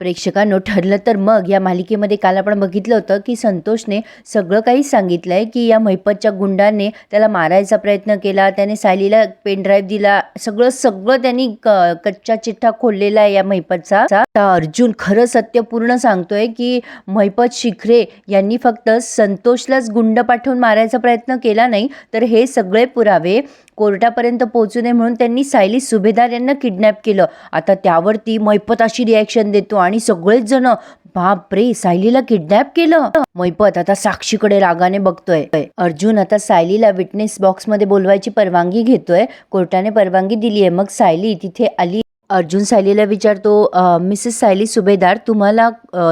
प्रेक्षकांनो ठरलं तर मग. या मालिकेमध्ये काल आपण बघितलं होतं की संतोषने सगळं काही सांगितलं आहे की या महिपतच्या गुंडाने त्याला मारायचा प्रयत्न केला त्याने सायलीला पेनड्राईव्ह दिला सगळं सगळं त्यांनी क कच्चा चिठ्ठा खोललेला आहे या महिपतचा अर्जुन खरं सत्य पूर्ण सांगतोय की महिपत शिखरे यांनी फक्त संतोषलाच गुंड पाठवून मारायचा प्रयत्न केला नाही तर हे सगळे पुरावे कोर्टापर्यंत पोहोचू नये म्हणून त्यांनी सायली सुभेदार यांना किडनॅप केलं. आता त्यावरती मैपत अशी रिॲक्शन देतो आणि सगळेच जण बापरे सायलीला किडनॅप केलं? मैपत आता साक्षीकडे रागाने बघतोय. अर्जुन आता सायलीला विटनेस बॉक्समध्ये बोलवायची परवानगी घेतोय. कोर्टाने परवानगी दिली आहे मग सायली तिथे आली. अर्जुन सायलीला विचारतो मिसेस सायली सुभेदार तुम्हाला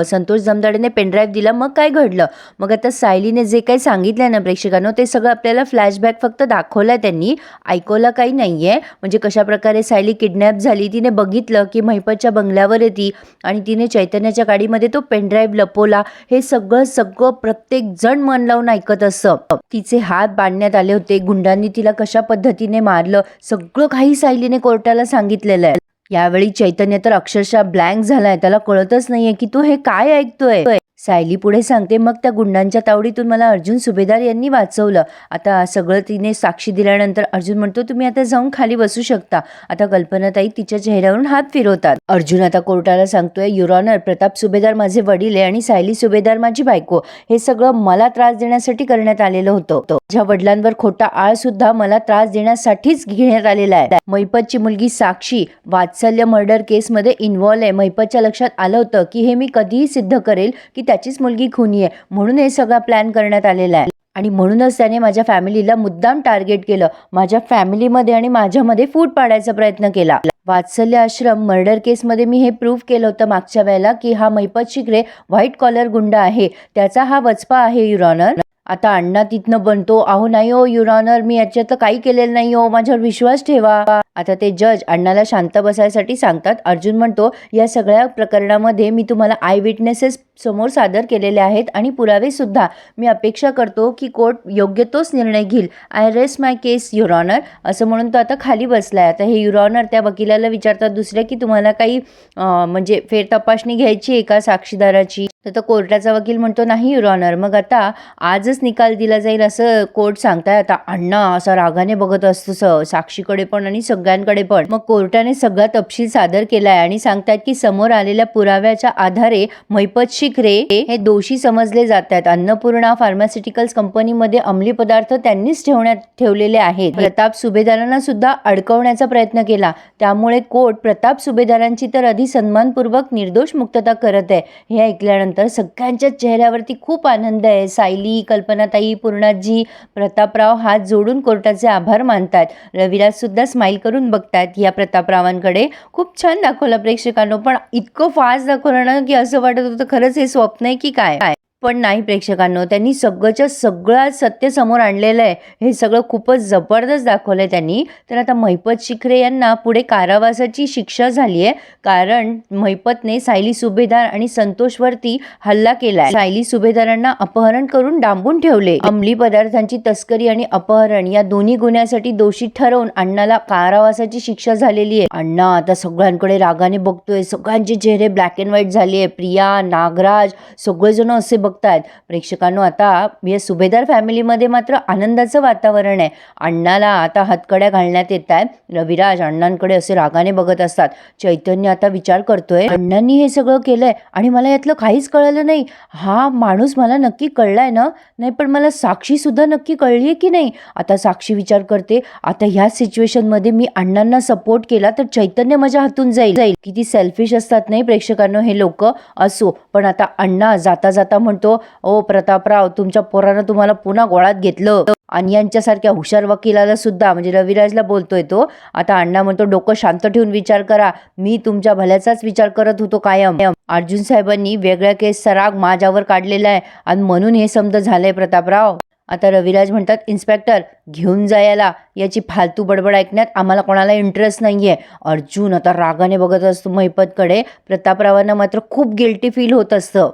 संतोष जमदाडेने पेनड्राईव्ह दिला मग काय घडलं? मग आता सायलीने जे काही सांगितलं ना प्रेक्षकांनो ते सगळं आपल्याला फ्लॅशबॅक फक्त दाखवलं आहे त्यांनी ऐकवलं काही नाही आहे म्हणजे कशाप्रकारे सायली किडनॅप झाली तिने बघितलं की महिपतच्या बंगल्यावर येते आणि तिने चैतन्याच्या गाडीमध्ये तो पेनड्राईव्ह लपवला. हे सगळं सगळं प्रत्येक जण मन लावून ऐकत असं. तिचे हात बांधण्यात आले होते गुंडांनी तिला कशा पद्धतीने मारलं सगळं काही सायलीने कोर्टाला सांगितलेलं आहे. यावेळी चैतन्य तर अक्षरशः ब्लँक झालाय. त्याला कळतच नाहीये की तो हे काय ऐकतोय. सायली पुढे सांगते मग त्या गुंडांच्या तावडीतून मला अर्जुन सुभेदार यांनी वाचवलं. आता सगळं तिने साक्षी दिल्यानंतर अर्जुन म्हणतो तुम्ही आता जाऊन खाली बसू शकता. आता कल्पनाताई तिच्या चेहऱ्यावरून हात फिरवतात. अर्जुन आता कोर्टाला सांगतोय युरॉनर प्रताप सुभेदार माझे वडील आहे आणि सायली सुभेदार माझी बायको. हे सगळं मला त्रास देण्यासाठी करण्यात आलेलं होतं. माझ्या वडिलांवर खोटा आळ सुद्धा मला त्रास देण्यासाठीच घेण्यात आलेला आहे. मैपतची मुलगी साक्षी वात्सल्य मर्डर केसमध्ये इन्व्हॉल्व आहे. मैपतच्या लक्षात आलं होतं की हे मी कधीही सिद्ध करेल की त्याचीच मुलगी खुनी आहे. म्हणून हे सगळा प्लॅन करण्यात आलेला आहे. आणि म्हणूनच त्याने माझ्या फॅमिलीला मुद्दाम टार्गेट केलं. माझ्या फॅमिलीमध्ये आणि माझ्यामध्ये फूट पाडायचा प्रयत्न केला. वात्सल्य आश्रम मर्डर केसमध्ये मी हे प्रूव्ह केलं होतं मागच्या वेळेला की हा मैपत शिकरे व्हाईट कॉलर गुंड आहे. त्याचा हा वचपा आहे युरॉनर आता अण्णा तिथनं बनतो. अहो नाही हो युरॉनर मी याच्यात काही केलेलं नाही हो. माझ्यावर विश्वास ठेवा. आता ते जज अण्णाला शांत बसायसाठी सांगतात. अर्जुन म्हणतो या सगळ्या प्रकरणामध्ये मी तुम्हाला आय विटनेसेस समोर सादर केलेले आहेत आणि पुरावेसुद्धा मी अपेक्षा करतो की कोर्ट योग्य तोच निर्णय घेईल. आय रेस्ट माय केस युरॉनर असं म्हणून तो आता खाली बसलाय. आता हे युरॉनर त्या वकिलाला विचारतात दुसऱ्या की तुम्हाला काही म्हणजे फेर तपासणी घ्यायची आहे साक्षीदाराची? तर तो कोर्टाचा वकील म्हणतो नाही युरॉनर मग आता आज आजच निकाल दिला जाईल असं कोर्ट सांगताय. आता अण्णा असा रागाने बघत असतो साक्षीकडे पण आणि सगळ्यांकडे पण. मग कोर्टाने सगळा तपशील सादर केलाय आणि सांगतात की समोर आलेल्या पुराव्याच्या आधारे मैपत शिखरे हे दोषी समजले जातात. अन्नपूर्णा फार्मास्युटिकल्स कंपनीमध्ये अंमली पदार्थ त्यांनीच ठेवण्यात ठेवलेले आहेत. प्रताप सुभेदारांना सुद्धा अडकवण्याचा प्रयत्न केला. त्यामुळे कोर्ट प्रताप सुभेदारांची तर आधी सन्मानपूर्वक निर्दोष मुक्तता करत आहे. हे ऐकल्यानंतर सगळ्यांच्या चेहऱ्यावरती खूप आनंद आहे. सायली कल्प कल्पनाताई पूर्णाजी प्रतापराव हात जोडून कोर्टाचे आभार मानतात. रविराज सुद्धा स्माईल करून बघतात. या प्रतापरावांकडे खूप छान दाखवलं प्रेक्षकांनो. पण इतकं फास्ट दाखवलं ना की असं वाटत होतं खरंच हे स्वप्न आहे की काय? पण नाही प्रेक्षकांनो त्यांनी सगळंच्या सगळं सत्य समोर आणलेलं आहे. हे सगळं खूपच जबरदस्त दाखवलं आहे त्यांनी. तर आता महिपत शिखरे यांना पुढे कारावासाची शिक्षा झाली आहे. कारण महिपतने सायली सुभेदार आणि संतोषवरती हल्ला केलाय. सायली सुभेदारांना अपहरण करून डांबून ठेवले. अंमली पदार्थांची तस्करी आणि अपहरण या दोन्ही गुन्ह्यासाठी दोषी ठरवून अण्णाला कारावासाची शिक्षा झालेली आहे. अण्णा आता सगळ्यांकडे रागाने बघतोय. सगळ्यांचे चेहरे ब्लॅक अँड व्हाईट झाले आहे. प्रिया नागराज सगळेजण असे बघतायत. प्रेक्षकांनो आता या सुभेदार फॅमिलीमध्ये मात्र आनंदाचं वातावरण आहे. अण्णाला आता हातकड्या घालण्यात येत आहे रविराज अण्णांकडे असे रागाने बघत असतात. चैतन्य आता विचार करतोय अण्णांनी हे सगळं केलंय आणि मला यातलं काहीच कळलं नाही. हा माणूस मला नक्की कळलाय ना? नाही पण मला साक्षी सुद्धा नक्की कळली आहे की नाही? आता साक्षी विचार करते आता ह्या सिच्युएशनमध्ये मी अण्णांना सपोर्ट केला तर चैतन्य माझ्या हातून जाईल जाईल. किती सेल्फिश असतात नाही प्रेक्षकांनो हे लोक? असो. पण आता अण्णा जाता जाता म्हणून म्हणतो ओ प्रतापराव तुमच्या पोरानं तुम्हाला पुन्हा गोळात घेतलं. आणि यांच्यासारख्या हुशार वकिलाला सुद्धा म्हणजे रविराजला बोलतोय तो आता अण्णा म्हणतो डोकं शांत ठेवून विचार करा. मी तुमच्या भल्याचाच विचार करत होतो कायम. अर्जुन साहेबांनी वेगळ्या केसचा राग माझ्यावर काढलेला आहे आणि म्हणून हे समज झालंय प्रतापराव. आता रविराज म्हणतात इन्स्पेक्टर घेऊन जायला याची फालतू बडबड ऐकण्यात आम्हाला कोणाला इंटरेस्ट नाहीये. अर्जुन आता रागाने बघत असतो महिपतकडे प्रतापरावांना मात्र खूप गिल्टी फील होत असतं.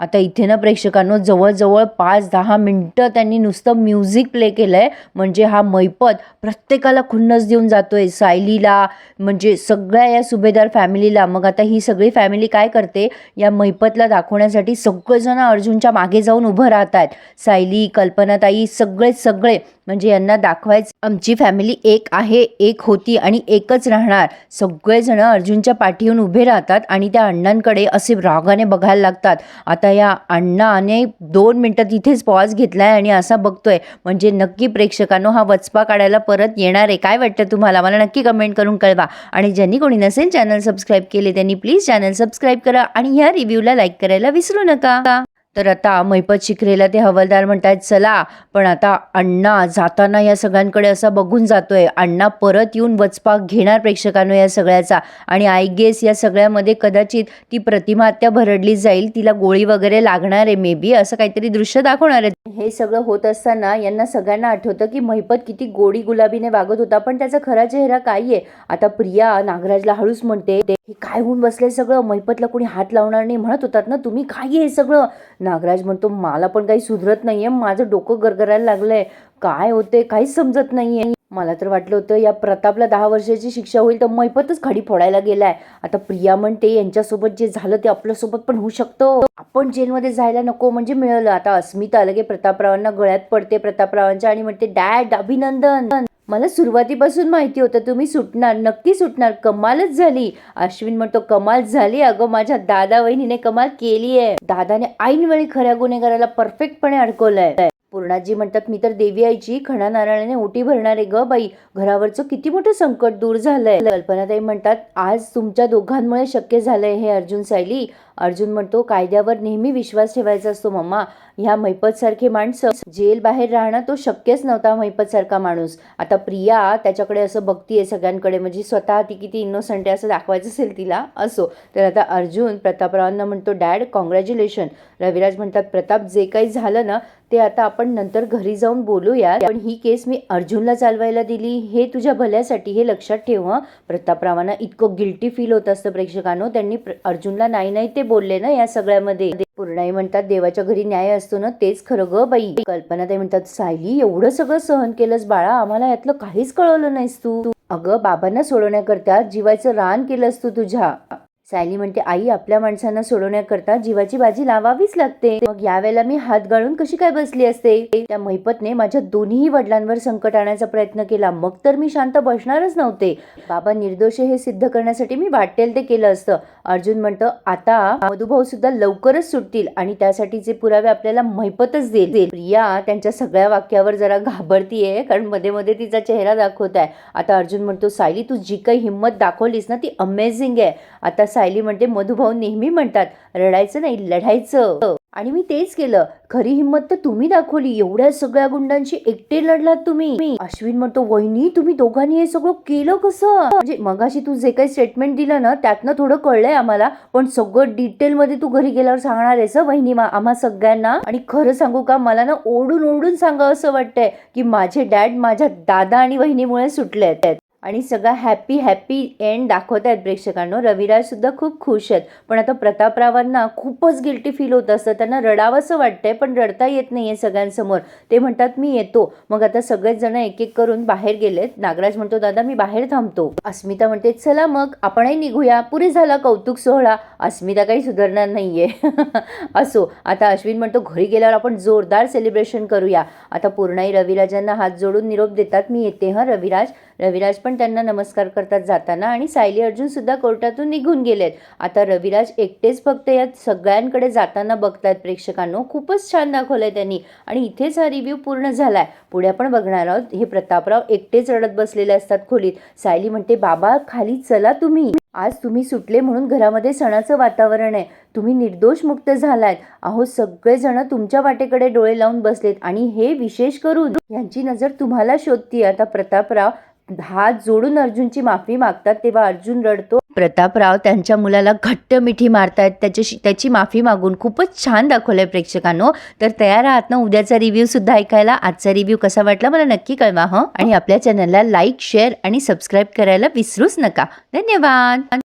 आता इथे ना प्रेक्षकांनो जवळजवळ पाच दहा मिनटं त्यांनी नुसतं म्युझिक प्ले केलं आहे म्हणजे हा मैपत प्रत्येकाला खुन्नस देऊन जातो आहे सायलीला म्हणजे सगळ्या या सुभेदार फॅमिलीला. मग आता ही सगळी फॅमिली काय करते? या मैपतला दाखवण्यासाठी सगळेजण अर्जुनच्या मागे जाऊन उभं राहत आहेत सायली कल्पनाताई सगळे सगळे म्हणजे यांना दाखवायचं आमची फॅमिली एक आहे एक होती आणि एकच राहणार. सगळेजण अर्जुनच्या पाठीहून उभे राहतात आणि त्या अण्णांकडे असे रागाने बघायला लागतात. आता या अण्णाने दोन मिनटं तिथेच पॉज घेतलाय आणि असा बघतोय म्हणजे नक्की प्रेक्षकांनो हा वचपा काढायला परत येणार आहे. काय वाटतं तुम्हाला? मला नक्की कमेंट करून कळवा. आणि ज्यांनी कोणी नसेल चॅनल सबस्क्राईब केले त्यांनी प्लीज चॅनल सबस्क्राईब करा आणि ह्या रिव्ह्यूला लाईक करायला विसरू नका. तर आता मैपत शिखरेला ते हवालदार म्हणतात चला पण आता अण्णा जाताना या सगळ्यांकडे असा बघून जातोय. अण्णा परत येऊन वचपाक घेणार प्रेक्षकांनो या सगळ्याचा. आणि आय गेस या सगळ्यामध्ये कदाचित ती प्रतिमा हत्या भरडली जाईल तिला गोळी वगैरे लागणार आहे मे बी असं काहीतरी दृश्य दाखवणार आहे. हे सगळं होत असताना यांना सगळ्यांना आठवतं की मैपत किती गोडी गुलाबीने वागत होता पण त्याचा खरा चेहरा काय आहे आता प्रिया नागराजला हळूच म्हणते "ते हे काय होऊन बसलंय सगळं? मैपतला कोणी हात लावणार नाही. म्हणत होतात ना तुम्ही काय हे सगळं? नागराज म्हणतो मला पण काही सुधरत नाहीये. माझं डोकं गरगरायला लागलंय. काय होते काहीच समजत नाहीये. मला तर वाटलं होतं या प्रतापला दहा वर्षाची शिक्षा होईल तर मैपतच खाडी फोडायला गेलाय. आता प्रिया म्हणते यांच्यासोबत जे झालं ते आपल्यासोबत पण होऊ शकतं. आपण जेलमध्ये जायला नको म्हणजे मिळालं. आता अस्मिता अलगे प्रतापरावांना गळ्यात पडते प्रतापरावांच्या आणि म्हणते डॅड अभिनंदन. मला सुरुवातीपासून माहिती होतं तुम्ही सुटणार नक्की सुटणार. कमालच झाली. अश्विन म्हणतो कमाल झाली अगं माझ्या दादा वहिनीने कमाल केली आहे. दादाने ऐनवेळी खऱ्या गुन्हेगाराला परफेक्टपणे अडकवलंय. पूर्णाजी म्हणतात मी तर देवी आईची खणा नारायणाने ओटी भरणारे ग बाई. घरावरचं किती मोठं संकट दूर झालंय. कल्पनाताई म्हणतात आज तुमच्या दोघांमुळे शक्य झालंय हे अर्जुन सायली. अर्जुन म्हणतो कायद्यावर नेहमी विश्वास ठेवायचा असतो मम्मा. ह्या मैपतसारखी माणसं जेल बाहेर राहणं तो शक्यच नव्हता मैपतसारखा माणूस. आता प्रिया त्याच्याकडे असं बघतीये सगळ्यांकडे. म्हणजे स्वतः ती किती इनोसंट आहे असं दाखवायचं असेल तिला असो. तर आता अर्जुन प्रतापरावांना म्हणतो डॅड कॉंग्रॅच्युलेशन रविराज म्हणतात प्रताप जे काही झालं ना ते आता आपण नंतर घरी जाऊन बोलूया. पण ही केस मी अर्जुनला चालवायला दिली. हे तुझ्या भल्यासाठी हे लक्षात ठेव प्रतापरावांना इतकं गिल्टी फील होत असतं प्रेक्षकांनो. त्यांनी अर्जुनला नाही नाही ते बोलले ना या सगळ्यामध्ये. पूर्णाई म्हणतात देवाच्या घरी न्याय असतो ना तेच खरं ग बाई. कल्पना ते म्हणतात सायली एवढं सगळं सहन केलंस बाळा आम्हाला यातलं काहीच कळवलं नाहीस तू. अगं बाबांना सोडवण्याकरता जीवाचं रान केलंस तू तुझ्या. सायली म्हणते आई आपल्या माणसांना सोडवण्याकरता जीवाची बाजी लावावीच लागते. मग यावेळेला मी हात गाळून कशी काय बसली असते? त्या महिपतने माझ्या दोन्ही वडिलांवर संकट आणायचा प्रयत्न केला. मग तर मी शांत बसणारच नव्हते. बाबा निर्दोष हे सिद्ध करण्यासाठी मी वाटेल ते केलं असतं. अर्जुन म्हणतं आता मधुभाऊ सुद्धा लवकरच सुटतील आणि त्यासाठीचे पुरावे आपल्याला महिपतच देतील देईल. प्रिया त्यांच्या सगळ्या वाक्यावर जरा घाबरतीये कारण मध्ये मध्ये तिचा चेहरा दाखवत आहे. आता अर्जुन म्हणतो सायली तू जी काही हिंमत दाखवलीस ना ती अमेझिंग आहे. आता सायली म्हणते मधुभाऊ नेहमी म्हणतात रडायचं नाही लढायचं. आणि मी तेच केलं. खरी हिंमत तर तुम्ही दाखवली. एवढ्या सगळ्या गुंडांशी एकटे लढलात तुम्ही. अश्विन म्हणतो वहिनी तुम्ही दोघांनी हे सगळं केलं कसं? म्हणजे मगाशी तू जे काही स्टेटमेंट दिलं ना त्यातनं थोडं कळलंय आम्हाला. पण सगळं डिटेलमध्ये तू घरी गेल्यावर सांगणार आहेस वहिनी मा- आम्हा सगळ्यांना. आणि खरं सांगू का मला ना ओढून ओढून सांगा असं वाटतंय की माझे डॅड माझ्या दादा आणि वहिनीमुळे सुटले आहेत आणि सगळा हॅपी हॅपी एंड दाखवत आहेत प्रेक्षकांनो रविराजसुद्धा खूप खुश आहेत. पण आता प्रतापरावांना खूपच गिल्टी फील होत असतं. त्यांना रडावंसं वाटतंय पण रडता येत नाही आहे सगळ्यांसमोर. ते म्हणतात मी येतो. मग आता सगळेच जण एक एक करून बाहेर गेलेत. नागराज म्हणतो दादा मी बाहेर थांबतो. अस्मिता म्हणते चला मग आपणही निघूया. पुरे झाला कौतुक सोहळा. अस्मिता काही सुधारणार नाही आहे असो. आता अश्विन म्हणतो घरी गेल्यावर आपण जोरदार सेलिब्रेशन करूया. आता पूर्णाई रविराजांना हात जोडून निरोप देतात मी येते. हां रविराज? रविराज पण त्यांना नमस्कार करतात जाताना आणि सायली अर्जुनसुद्धा कोर्टातून निघून गेलेत. आता रविराज एकटेच फक्त या सगळ्यांकडे जाताना बघतायत प्रेक्षकांनो. खूपच छान दाखवलंय त्यांनी. आणि इथेच हा रिव्ह्यू पूर्ण झालाय. पुढे आपण बघणार आहोत. हे प्रतापराव एकटेच रडत बसलेले असतात खोलीत. सायली म्हणते बाबा खाली चला तुम्ही. आज तुम्ही सुटले म्हणून घरामध्ये सणाचं वातावरण आहे. तुम्ही निर्दोष मुक्त झालात अहो सगळेजण तुमच्या वाटेकडे डोळे लावून बसलेत आणि हे विशेष करून यांची नजर तुम्हाला शोधती आता प्रतापराव हात जोडून अर्जुनची माफी मागतात तेव्हा अर्जुन रडतो. प्रतापराव त्यांच्या मुलाला घट्ट मिठी मारतायत. त्याच्याशी त्याची माफी मागून खूपच छान दाखवलंय प्रेक्षकांनो. तर तयार आहात ना उद्याचा रिव्ह्यू सुद्धा ऐकायला. आजचा रिव्ह्यू कसा वाटला मला नक्की कळवा हं? आणि आपल्या चॅनलला लाईक शेअर आणि सबस्क्राईब करायला विसरूच नका. धन्यवाद!